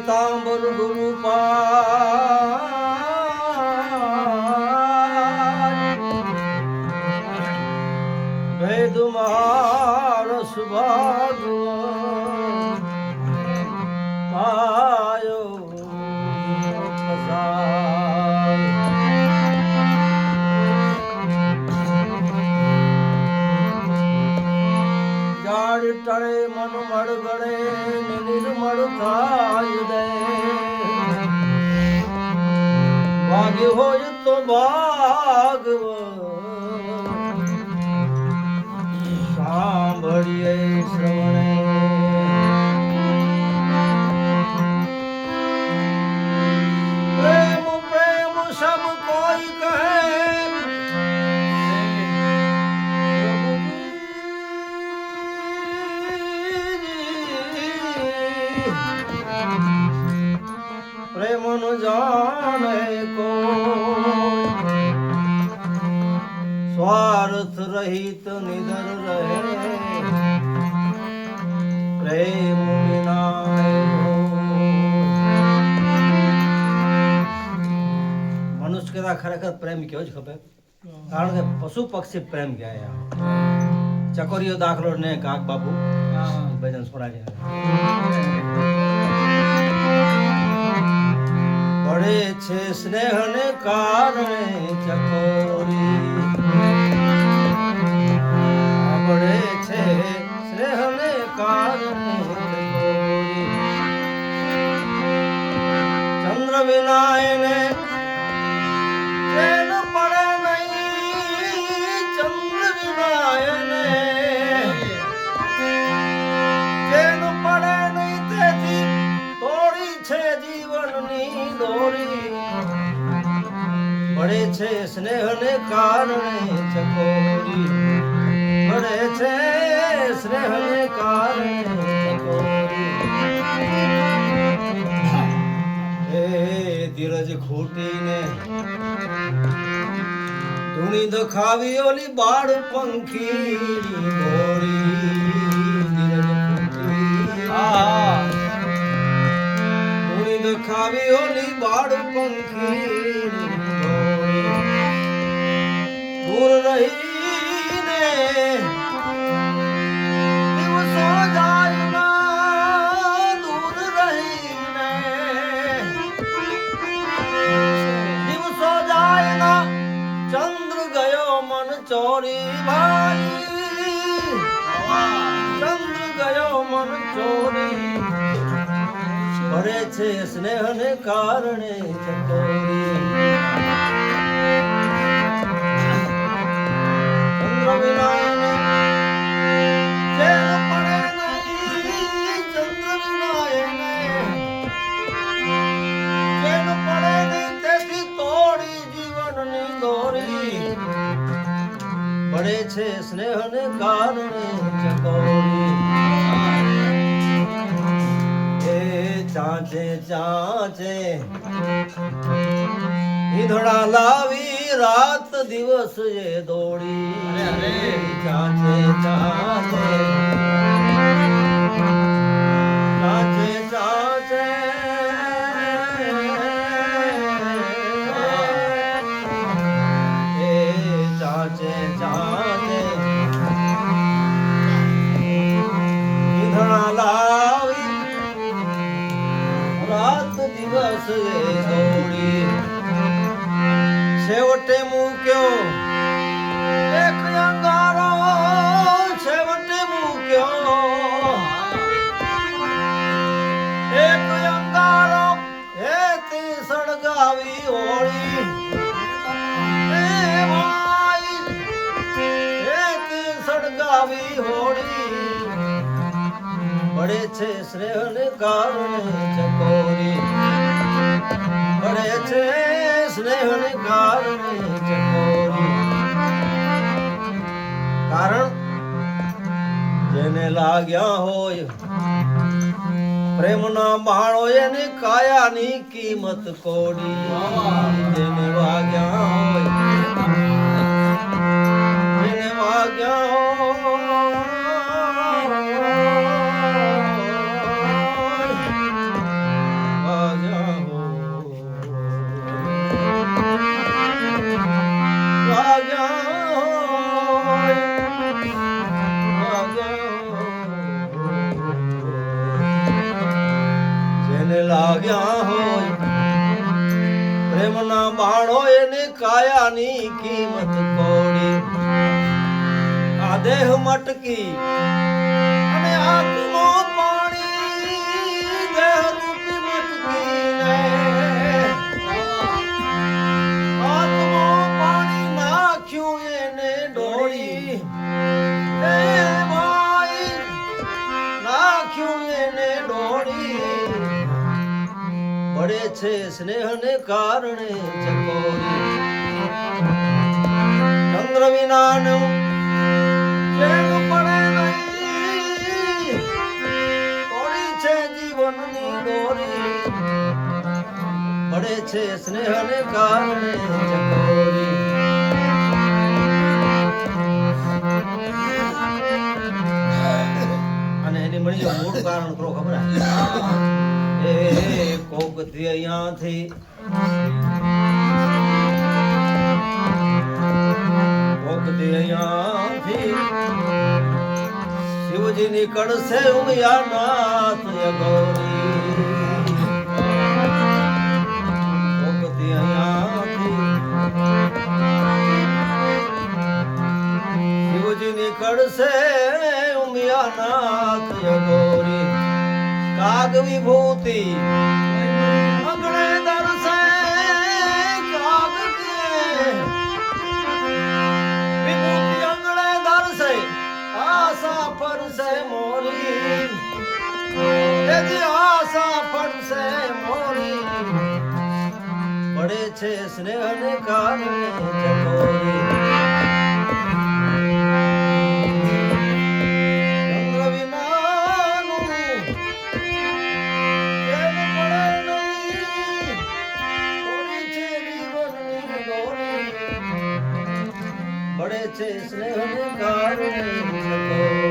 પિતાંબર ગુરુ વેદ મળ નિર્મળ થાય દે. ભાગ્ય હોય તો ભાગવ સાંભળીએ શ્રવણે. પ્રેમ ન જાણે કો સ્વાર્થ રહિત નિધર રહે. પ્રેમ મનુષ્ય કરતા ખરેખર પ્રેમ કયો જ ખબર? કારણ કે પશુ પક્ષી પ્રેમ કહેવાય ચકોરીઓ દાખલો ને કાક બાપુ. ભજન સ્વરાજ કારણે છે સ્નેહને કારણે ચકોરી પડે છે સ્નેહને કારણે ચકોરી ધીરજ ખૂટીને ધૂણી દખાવી ઓલી બાળ પંખી ગોરી દખાવી ઓલી બાળ પંખી દૂર રહીને દિવસો જાય ના, દૂર રહીને. દિવસો જાય ના, ચંદ્ર ગયો મન ચોરી ભાઈ ચંદ્ર ગયો મન ચોરી. ભરે છે સ્નેહને કારણે ચકોરી. પડે છે સ્નેહને કારણે ચકોરી. એ ચાચે ચાચે ઈંધણા લાવી રાત દિવસ એ દોડી. ચાચે ચાચે ચાચે ચાચે એ ચાચે ચાચે ઈંધણા લાવી રાત દિવસ એ દોડી. છેવટે મૂક્યો એક અંગારો છેવટે મૂક્યો એક અંગારો હેતી સળગાવી હોળી હે સળગાવી હોળી પડે છે સ્નેહને કારણે ચકોરી. લાગ્યા હોય. પ્રેમના બાણો એને કાયાની કિંમત કોડી. જેને વાગ્યા હોય. પ્રેમના બાણો એને કાયાની કિંમત કોડી આ દેહ મટકી સ્નેહને કારણે ચંદ્ર વિનાનું પડે છે સ્નેહને કારણે ચકોરી અને એની મળી મૂળ કારણ કરો, ખબર? એ કોક અહીંયાથી કોક અહીંયાથી શિવજી નીકળશે ઉમિયાનાથ યગોરી કાગ વિભૂતિ દર્શે કાગ વિભૂતિ અંગણે દર્શે આશા ફરશે મોરી. તેથી આશા ફરશે મોરી. પડે છે સ્નેહને કારણે ચકોરી করেছে স্নেহ কারণে